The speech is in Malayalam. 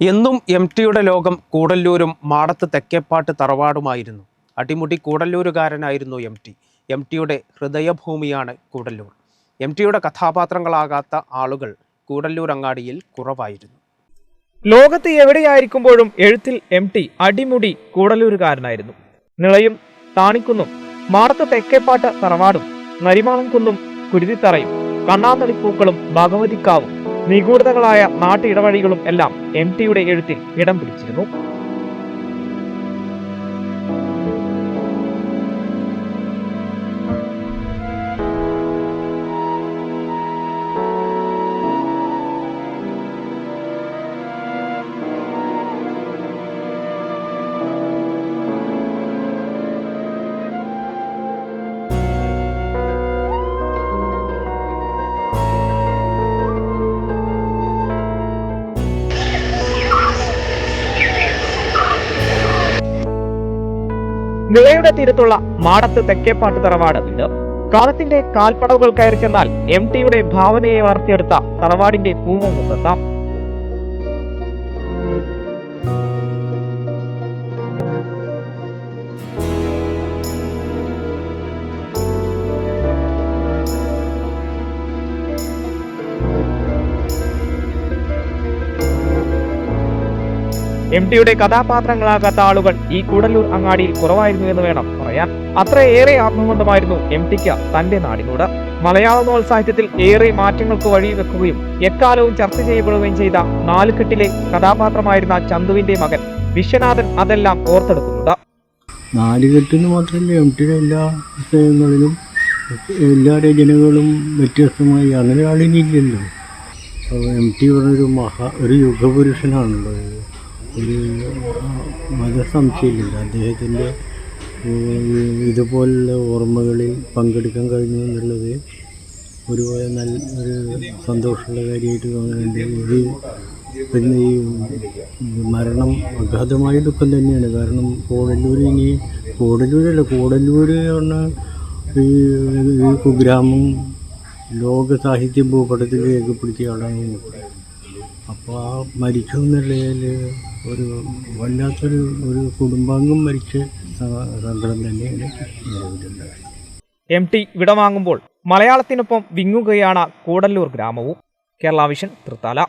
എന്നും എം ടിയുടെ ലോകം കൂടല്ലൂരും മാടത്ത് തെക്കേപ്പാട്ട് തറവാടുമായിരുന്നു. അടിമുടി കൂടല്ലൂരുകാരനായിരുന്നു എം ടി എം ടിയുടെ ഹൃദയഭൂമിയാണ് കൂടല്ലൂർ. എം ടിയുടെ കഥാപാത്രങ്ങളാകാത്ത ആളുകൾ കൂടല്ലൂർ അങ്ങാടിയിൽ കുറവായിരുന്നു. ലോകത്ത് എവിടെയായിരിക്കുമ്പോഴും എഴുത്തിൽ എം ടി അടിമുടി കൂടലൂരുകാരനായിരുന്നു നിളയും താണിക്കുന്നും മാടത്ത് തെക്കേപ്പാട്ട് തറവാടും നരിമാളം കുന്നും കുരുതിത്തറയും കണ്ണാന്തളിപ്പൂക്കളും ഭഗവതിക്കാവും നിഗൂഢതകളായ നാട്ടിടവഴികളും എല്ലാം എം ടിയുടെ എഴുത്തിൽ ഇടം പിടിച്ചിരുന്നു. നിളയുടെ തീരത്തുള്ള മാടത്ത് തെക്കേപ്പാട്ട് തറവാട് ഇത് കാലത്തിന്റെ കാൽപ്പടവുകൾ കയറി ചെന്നാൽ എം ടിയുടെ ഭാവനയെ വളർത്തിയെടുത്ത തറവാടിന്റെ പൂമുഖത്തെത്താം എം ടിയുടെ കഥാപാത്രങ്ങളാകാത്ത ആളുകൾ ഈ കൂടല്ലൂർ അങ്ങാടിയിൽ കുറവായിരുന്നു എന്ന് വേണം പറയാൻ. അത്രയേറെ ആത്മബന്ധമായിരുന്നു എം ടിക്ക് തന്റെ നാടിനോട്. മലയാള നോത്സാഹിത്യത്തിൽ ഏറെ മാറ്റങ്ങൾക്ക് വഴിവെക്കുകയും എക്കാലവും ചർച്ച ചെയ്യപ്പെടുകയും ചെയ്ത നാലുകെട്ടിലെ കഥാപാത്രമായിരുന്ന ചന്തുവിന്റെ മകൻ വിശ്വനാഥൻ അതെല്ലാം ഓർത്തെടുക്കുന്നുണ്ട്. നാലുകെട്ടിന് മാത്രമല്ല എം ടിയുടെ എല്ലാ പുസ്തകങ്ങളിലും എല്ലാ രചനകളും വ്യത്യസ്തമായി അങ്ങനെ ആളിനില്ലല്ലോ. എം ടി പറഞ്ഞൊരു മഹാ ഒരു യുഗപുരുഷനാണല്ലോ ഒരു മതസംശയമില്ല. അദ്ദേഹത്തിന്റെ ഇതുപോലുള്ള ഓർമ്മകളിൽ പങ്കെടുക്കാൻ കഴിഞ്ഞു എന്നുള്ളത് ഒരു നല്ല ഒരു സന്തോഷമുള്ള കാര്യമായിട്ട് തോന്നുന്നുണ്ട്. ഇത് പിന്നെ ഈ മരണം അഗാധമായ ദുഃഖം തന്നെയാണ്. കാരണം കോടല്ലൂർ ഇനി കോടല്ലൂരല്ല കോടല്ലൂർ എന്ന് പറഞ്ഞാൽ ഈ കുഗ്രാമം ലോക സാഹിത്യ ഭൂപടത്തിൽ രേഖപ്പെടുത്തിയ ആളാണ്. അപ്പോൾ ആ മരിച്ചു എന്നുള്ളതിൽ ഒരു വല്ലാത്തൊരു ഒരു കുടുംബാംഗം മരിച്ച സങ്കടം തന്നെയാണ് എം ടി വിടവാങ്ങുമ്പോൾ മലയാളത്തിനൊപ്പം വിങ്ങുകയാണ് കൂടല്ലൂർ ഗ്രാമവും. കേരള വിഷൻ തൃത്താല.